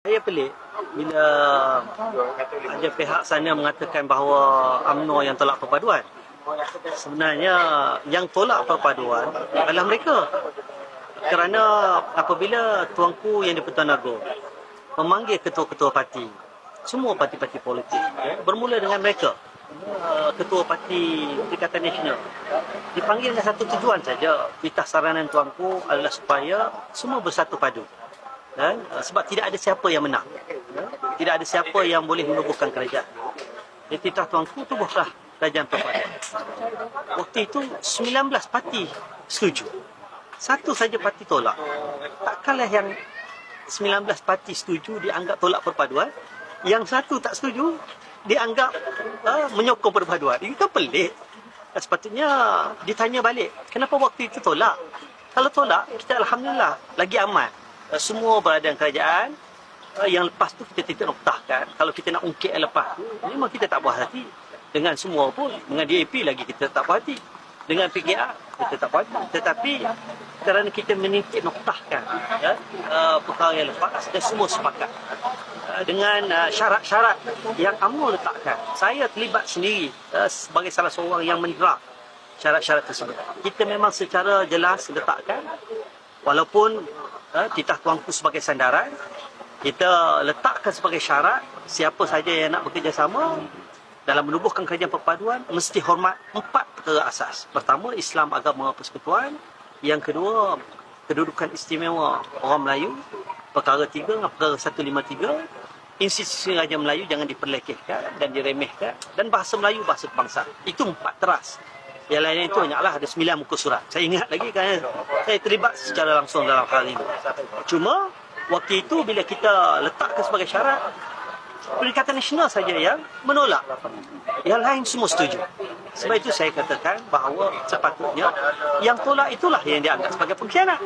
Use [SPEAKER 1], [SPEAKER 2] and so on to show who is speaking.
[SPEAKER 1] Saya pelik bila ada pihak sana mengatakan bahawa UMNO yang tolak perpaduan. Sebenarnya yang tolak perpaduan adalah mereka. Kerana apabila tuanku yang di-Pertuan Agong memanggil ketua-ketua parti, semua parti-parti politik, bermula dengan mereka, ketua parti Perikatan Nasional, dipanggil dengan satu tujuan saja. Titah saranan tuanku adalah supaya semua bersatu padu. Eh, sebab tidak ada siapa yang menang. Tidak ada siapa yang boleh menubuhkan kerajaan. Titah tuanku tubuhlah kerajaan perpaduan. Waktu itu 19 parti setuju. Satu saja parti tolak. Takkanlah yang 19 parti setuju dianggap tolak perpaduan, yang satu tak setuju dianggap uh, menyokong perpaduan. Ini kan pelik. Sepatutnya ditanya balik, kenapa waktu itu tolak? Kalau tolak, kita Alhamdulillah lagi aman. Uh, semua badan kerajaan uh, yang lepas tu kita titik noktahkan. Kalau kita nak ungkit yang lepas tu, memang kita tak puas hati. Dengan semua pun, dengan DAP lagi kita tak puas hati. Dengan PKR kita tak puas hati. Tetapi kerana kita menitik noktahkan ya, uh, perkara yang lepas dan semua sepakat. Dengan uh, syarat-syarat yang UMNO letakkan. Saya terlibat sendiri uh, sebagai salah seorang yang mendraft syarat-syarat tersebut. Kita memang secara jelas letakkan walaupun titah tuanku sebagai sandaran kita letakkan sebagai syarat siapa saja yang nak bekerjasama dalam menubuhkan kerajaan perpaduan mesti hormat empat perkara asas. Pertama, Islam agama persekutuan. Yang kedua, kedudukan istimewa orang Melayu. Perkara tiga, perkara 153, institusi Raja Melayu jangan diperlekehkan dan diremehkan. Dan bahasa Melayu, bahasa kebangsaan. Itu empat teras. Yang lain itu hanyalah ada sembilan muka surat. Saya ingat lagi kerana saya terlibat secara langsung dalam hal ini. Cuma, waktu itu bila kita letakkan sebagai syarat, Perikatan Nasional saja yang menolak. Yang lain semua setuju. Sebab itu saya katakan bahawa sepatutnya yang tolak itulah yang dianggap sebagai pengkhianat.